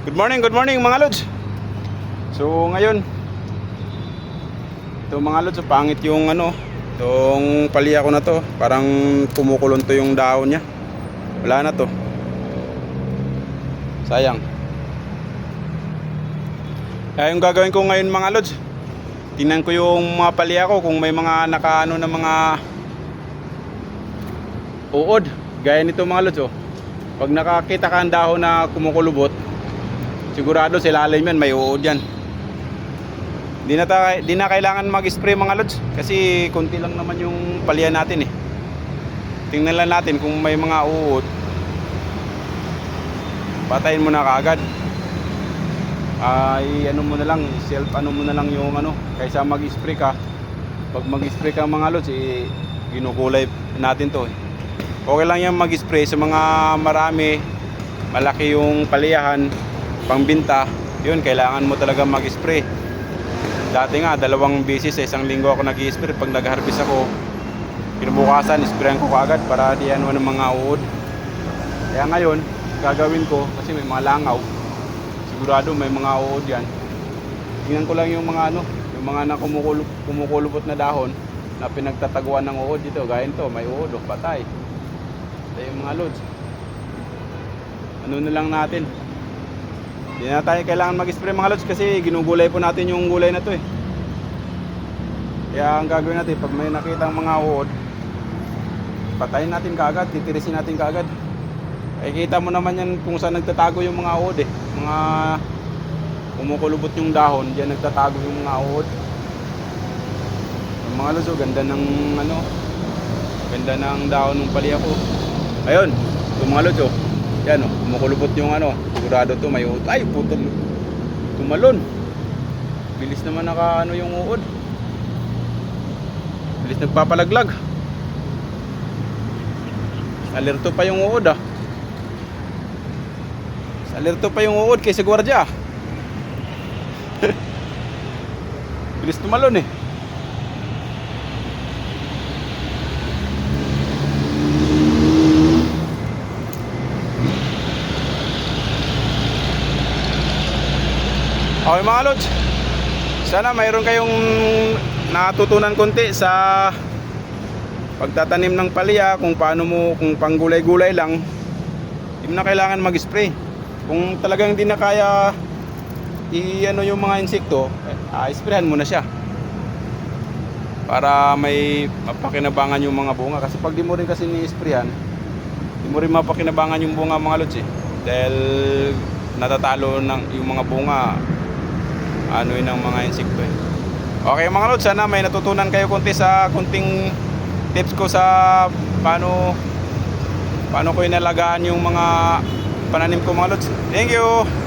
Good morning, good morning mga lods. So ngayon, ito mga lods, pangit yung ano, itong palya ko na to. Parang kumukulon to yung dahon niya. Wala na to. Sayang. Kaya yung gagawin ko ngayon mga lods, tingnan ko yung mga palya ko kung may mga nakaano na mga uod. Gaya nito mga lods oh. Pag nakakita ka ang dahon na kumukulubot, sigurado sa ilalim yan, may uod yan. Di na, ta- di na kailangan mag-spray mga lods kasi konti lang naman yung palya natin eh. Tingnan lang natin kung may mga uod. Patayin mo na kaagad. Ay ano mo na lang, self ano mo na lang yung ano, kaysa mag-spray ka. Pag mag-spray ka mga lods, eh, ginukulay natin to eh. Okay lang yan mag-spray sa mga marami, malaki yung paliyahan, pangbinta, yun, kailangan mo talaga mag-spray. Dati nga, dalawang beses sa isang linggo ako nag-spray. Pag nag-harvest ako, kinabukasan, sprayan ko kaagad para di ano ng mga uod. Kaya ngayon, gagawin ko, kasi may mga langaw, sigurado may mga uod yan. Tingnan ko lang yung mga ano, yung mga na kumukulub, kumukulubot na dahon na pinagtataguan ng uod dito. Gaya nito, may uod, oh, patay. Ito yung mga loads. Ano na lang natin. Hindi na tayo kailangan mag-spray mga loads kasi ginugulay po natin yung gulay na to eh. Kaya ang gagawin natin, pag may nakita mga uod, patayin natin kaagad, titirisin natin kaagad. Ay kita mo naman yan kung saan nagtatago yung mga uod eh. Mga kumukulubot yung dahon, diyan nagtatago yung mga uod. Yung mga loads, oh, ganda ng ano, ganda ng dahon ng pali ako. Ayun, yung mga lods oh. Yan oh, kumukulubot yung ano. Sigurado to may uod. Ay, putol. Tumalon. Bilis naman naka ano yung uod. Bilis nagpapalaglag. Alerto pa yung uod ah. Alerto pa yung uod kaysa gwardiya. Bilis tumalon eh. Okay mga lods. Sana mayroon kayong natutunan konti sa pagtatanim ng palya kung paano mo kung panggulay-gulay lang hindi na kailangan mag-spray. Kung talagang hindi na kaya i-ano yung mga insekto, eh, sprayhan mo na siya. Para may mapakinabangan yung mga bunga kasi pag di mo rin kasi ni-sprayhan, di mo rin mapakinabangan yung bunga mga lods eh. Dahil natatalo ng yung mga bunga ano yun ang mga insekto eh. Okay mga lods, sana may natutunan kayo konti sa kunting tips ko sa paano paano ko inalagaan yung mga pananim ko mga lods. Thank you!